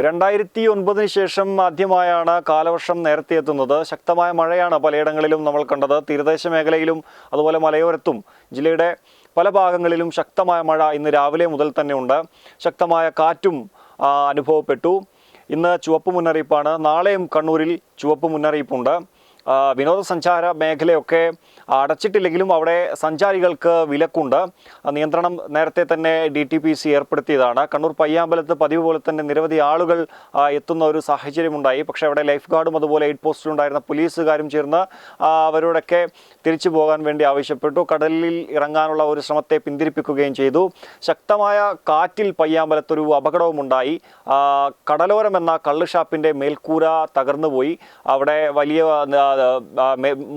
രണ്ടായിരത്തി ഒൻപതിന് ശേഷം ആദ്യമായാണ് കാലവർഷം നേരത്തെ എത്തുന്നത് ശക്തമായ മഴയാണ് പലയിടങ്ങളിലും നമ്മൾ കണ്ടത്. തീരദേശ മേഖലയിലും അതുപോലെ മലയോരത്തും ജില്ലയുടെ പല ഭാഗങ്ങളിലും ശക്തമായ മഴ ഇന്ന് രാവിലെ മുതൽ തന്നെ ഉണ്ട്. ശക്തമായ കാറ്റും അനുഭവപ്പെട്ടു. ഇന്ന് ചുവപ്പ് മുന്നറിയിപ്പാണ്. നാളെയും കണ്ണൂരിൽ ചുവപ്പ് മുന്നറിയിപ്പുണ്ട്. വിനോദസഞ്ചാര മേഖലയൊക്കെ അടച്ചിട്ടില്ലെങ്കിലും അവിടെ സഞ്ചാരികൾക്ക് വിലക്കുണ്ട്. നിയന്ത്രണം നേരത്തെ തന്നെ ഡി ടി പി സി ഏർപ്പെടുത്തിയതാണ്. കണ്ണൂർ പയ്യാമ്പലത്ത് പതിവ് പോലെ തന്നെ നിരവധി ആളുകൾ എത്തുന്ന ഒരു സാഹചര്യമുണ്ടായി. പക്ഷേ അവിടെ ലൈഫ് ഗാർഡും അതുപോലെ എയ്ഡ് പോസ്റ്റിലുണ്ടായിരുന്ന പോലീസുകാരും ചേർന്ന് അവരോടൊക്കെ തിരിച്ചു പോകാൻ വേണ്ടി ആവശ്യപ്പെട്ടു. കടലിൽ ഇറങ്ങാനുള്ള ഒരു ശ്രമത്തെ പിന്തിരിപ്പിക്കുകയും ചെയ്തു. ശക്തമായ കാറ്റിൽ പയ്യാമ്പലത്തൊരു അപകടവുമുണ്ടായി ഉണ്ടായി. കടലോരം എന്ന കള്ള് ഷാപ്പിന്റെ മേൽക്കൂര തകർന്നുപോയി. അവിടെ വലിയ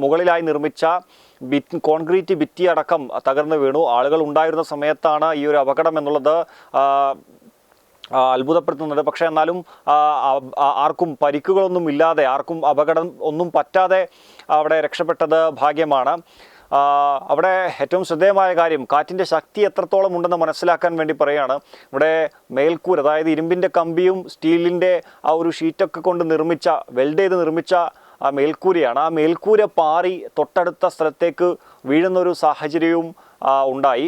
മുകളിലായി നിർമ്മിച്ച ബിറ്റ് കോൺക്രീറ്റ് ഭിത്തി അടക്കം തകർന്നു വീണു. ആളുകൾ ഉണ്ടായിരുന്ന സമയത്താണ് ഈ ഒരു അപകടം എന്നുള്ളത് അത്ഭുതപ്പെടുത്തുന്നുണ്ട് പക്ഷേ എന്നാലും ആർക്കും പരിക്കുകളൊന്നും ഇല്ലാതെ ആർക്കും അപകടം ഒന്നും പറ്റാതെ അവിടെ രക്ഷപ്പെട്ടത് ഭാഗ്യമാണ്. അവിടെ ഏറ്റവും ശ്രദ്ധേയമായ കാര്യം കാറ്റിന്റെ ശക്തി എത്രത്തോളം ഉണ്ടെന്ന് മനസ്സിലാക്കാൻ വേണ്ടി പറയുകയാണ് ഇവിടെ മേൽക്കൂര അതായത് ഇരുമ്പിന്റെ കമ്പിയും സ്റ്റീലിന്റെ ആ ഒരു ഷീറ്റൊക്കെ കൊണ്ട് നിർമ്മിച്ച വെൽഡ് ചെയ്ത് നിർമ്മിച്ച ആ മേൽക്കൂരയാണ്. ആ മേൽക്കൂര പാറി തൊട്ടടുത്ത സ്ഥലത്തേക്ക് വീഴുന്നൊരു സാഹചര്യവും ഉണ്ടായി.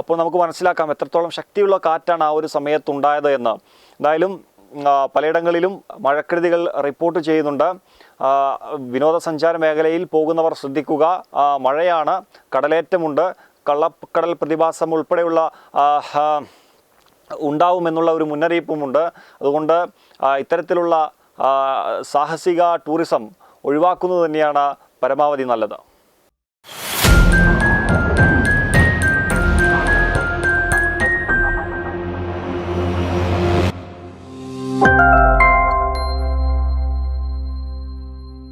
അപ്പോൾ നമുക്ക് മനസ്സിലാക്കാം എത്രത്തോളം ശക്തിയുള്ള കാറ്റാണ് ആ ഒരു സമയത്തുണ്ടായത് എന്ന്. എന്തായാലും പലയിടങ്ങളിലും മഴക്കെടുതികൾ റിപ്പോർട്ട് ചെയ്യുന്നുണ്ട്. വിനോദസഞ്ചാര മേഖലയിൽ പോകുന്നവർ ശ്രദ്ധിക്കുക. മഴയാണ് കടലേറ്റമുണ്ട്. കള്ളക്കടൽ പ്രതിഭാസം ഉൾപ്പെടെയുള്ള ഉണ്ടാവുമെന്നുള്ള ഒരു മുന്നറിയിപ്പുമുണ്ട്. അതുകൊണ്ട് ഇത്തരത്തിലുള്ള സാഹസിക ടൂറിസം ഒഴിവാക്കുന്നത് തന്നെയാണ് പരമാവധി നല്ലത്.